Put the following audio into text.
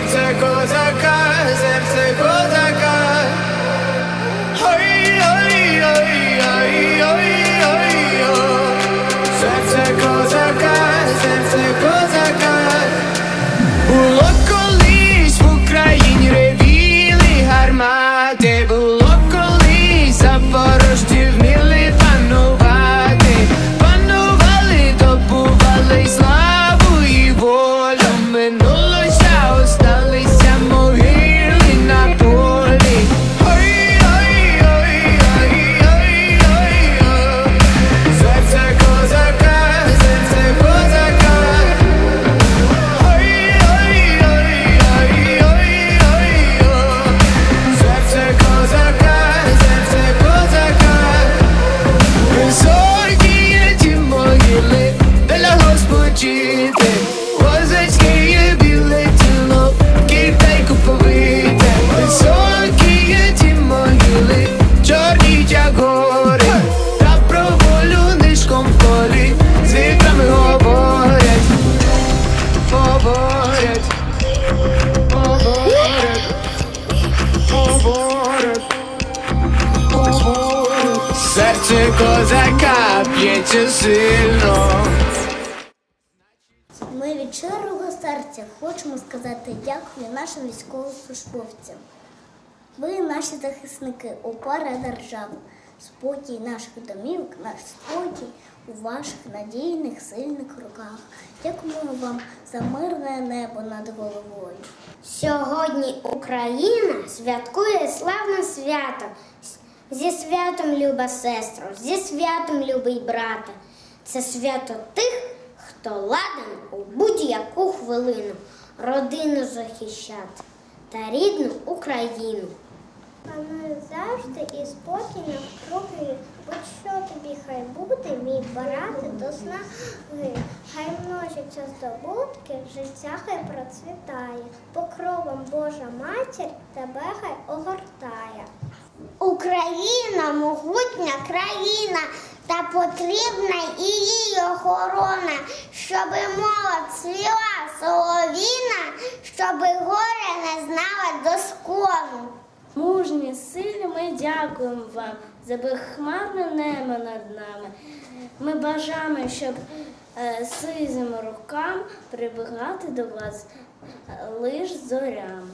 Серце козака, серце козака. летіти, козацькі є біле тіло, китайку повите, високі є ті могили, чорні тягори, та про волю нишком полі, з вітрами говорять, говорять, говорять, говорять. Серце козака п'ється сильно. Від щирого серця хочемо сказати дякую нашим військовослужбовцям. Ви наші захисники, опора держави, спокій наших домівок, наш спокій у ваших надійних, сильних руках. Дякуємо вам за мирне небо над головою. Сьогодні Україна святкує славне свято. Зі святом, люба сестро, зі святом, любий брате. Це свято тих, хто ладен у будь-яку хвилину родину захищати та рідну Україну. Панує завжди і спокій навкруги, будь-що тобі хай буде, мій брате до снаги. Хай множаться здобутки, життя хай процвітає, покровом Божа матір тебе хай огортає. Україна могутня країна, та потрібна і їй охорона, щоби молодь цвіла соловіна, щоби горе не знала доскону. Мужні, сильні, ми дякуємо вам за безхмарне небо над нами. Ми бажаємо, щоб е, сизим рукам прибігати до вас е, лиш зорями.